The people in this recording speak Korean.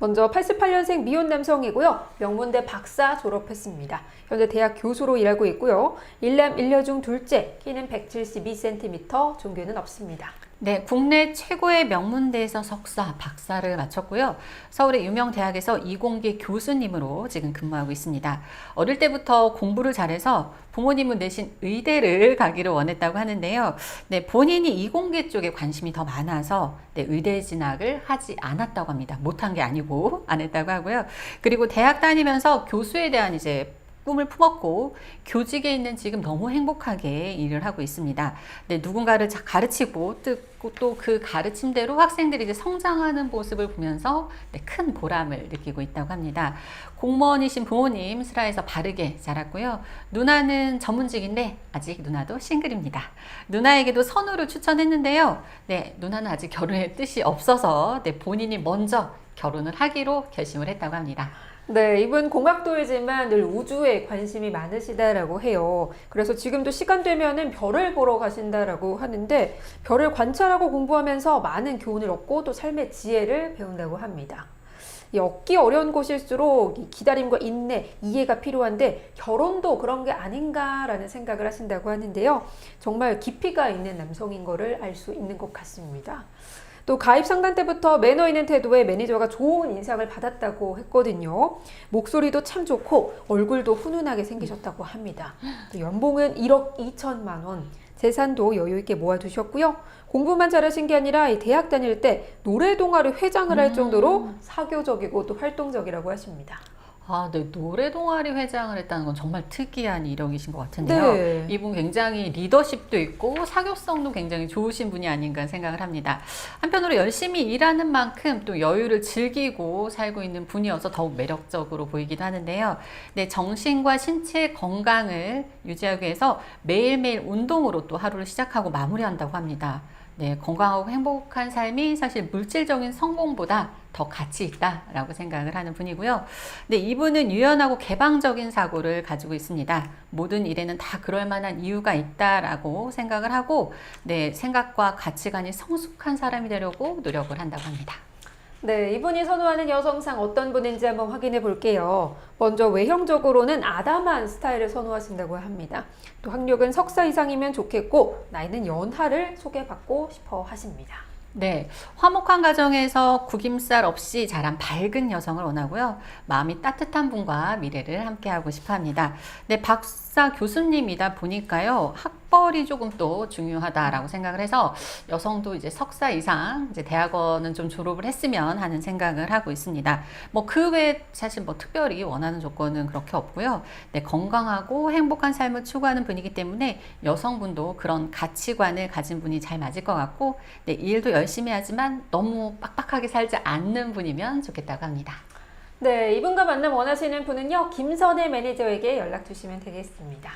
먼저 88년생 미혼 남성이고요. 명문대 박사 졸업했습니다. 현재 대학 교수로 일하고 있고요. 일남 일녀 중 둘째, 키는 172cm, 종교는 없습니다. 네, 국내 최고의 명문대에서 석사, 박사를 마쳤고요. 서울의 유명 대학에서 이공계 교수님으로 지금 근무하고 있습니다. 어릴 때부터 공부를 잘해서 부모님은 내신 의대를 가기를 원했다고 하는데요. 네, 본인이 이공계 쪽에 관심이 더 많아서 네, 의대 진학을 하지 않았다고 합니다. 못한 게 아니고 안 했다고 하고요. 그리고 대학 다니면서 교수에 대한 이제 꿈을 품었고 교직에 있는 지금 너무 행복하게 일을 하고 있습니다. 네, 누군가를 자- 가르치고 또 그 가르침대로 학생들이 이제 성장하는 모습을 보면서 네, 큰 보람을 느끼고 있다고 합니다. 공무원이신 부모님 슬하에서 바르게 자랐고요. 누나는 전문직인데 아직 누나도 싱글입니다. 누나에게도 선우를 추천했는데요. 네, 누나는 아직 결혼의 뜻이 없어서 네, 본인이 먼저 결혼을 하기로 결심을 했다고 합니다. 네, 이분 공학도이지만 늘 우주에 관심이 많으시다라고 해요. 그래서 지금도 시간 되면은 별을 보러 가신다라고 하는데 별을 관찰하고 공부하면서 많은 교훈을 얻고 또 삶의 지혜를 배운다고 합니다. 이 얻기 어려운 곳일수록 이 기다림과 인내, 이해가 필요한데 결혼도 그런 게 아닌가라는 생각을 하신다고 하는데요. 정말 깊이가 있는 남성인 거를 알 수 있는 것 같습니다. 또 가입 상담 때부터 매너 있는 태도에 매니저가 좋은 인상을 받았다고 했거든요. 목소리도 참 좋고 얼굴도 훈훈하게 생기셨다고 합니다. 또 연봉은 1억 2천만 원. 재산도 여유 있게 모아두셨고요. 공부만 잘하신 게 아니라 이 대학 다닐 때 노래 동아리 회장을 할 정도로 사교적이고 또 활동적이라고 하십니다. 아, 네. 노래 동아리 회장을 했다는 건 정말 특이한 이력이신 것 같은데요. 네. 이분 굉장히 리더십도 있고 사교성도 굉장히 좋으신 분이 아닌가 생각을 합니다. 한편으로 열심히 일하는 만큼 또 여유를 즐기고 살고 있는 분이어서 더욱 매력적으로 보이기도 하는데요. 네, 정신과 신체 건강을 유지하기 위해서 매일매일 운동으로 또 하루를 시작하고 마무리한다고 합니다. 네, 건강하고 행복한 삶이 사실 물질적인 성공보다 더 가치 있다라고 생각을 하는 분이고요. 네, 이분은 유연하고 개방적인 사고를 가지고 있습니다. 모든 일에는 다 그럴 만한 이유가 있다라고 생각을 하고, 네, 생각과 가치관이 성숙한 사람이 되려고 노력을 한다고 합니다. 네, 이분이 선호하는 여성상 어떤 분인지 한번 확인해 볼게요. 먼저 외형적으로는 아담한 스타일을 선호하신다고 합니다. 또 학력은 석사 이상이면 좋겠고 나이는 연하를 소개받고 싶어 하십니다. 네, 화목한 가정에서 구김살 없이 자란 밝은 여성을 원하고요. 마음이 따뜻한 분과 미래를 함께하고 싶어 합니다. 네, 박사 교수님이다 보니까요. 학벌이 조금 또 중요하다라고 생각을 해서 여성도 이제 석사 이상 이제 대학원은 좀 졸업을 했으면 하는 생각을 하고 있습니다. 뭐 그 외에 사실 뭐 특별히 원하는 조건은 그렇게 없고요. 네, 건강하고 행복한 삶을 추구하는 분이기 때문에 여성분도 그런 가치관을 가진 분이 잘 맞을 것 같고 네, 일도 열심히 하지만 너무 빡빡하게 살지 않는 분이면 좋겠다고 합니다. 네, 이분과 만남 원하시는 분은요. 김선혜 매니저에게 연락 주시면 되겠습니다.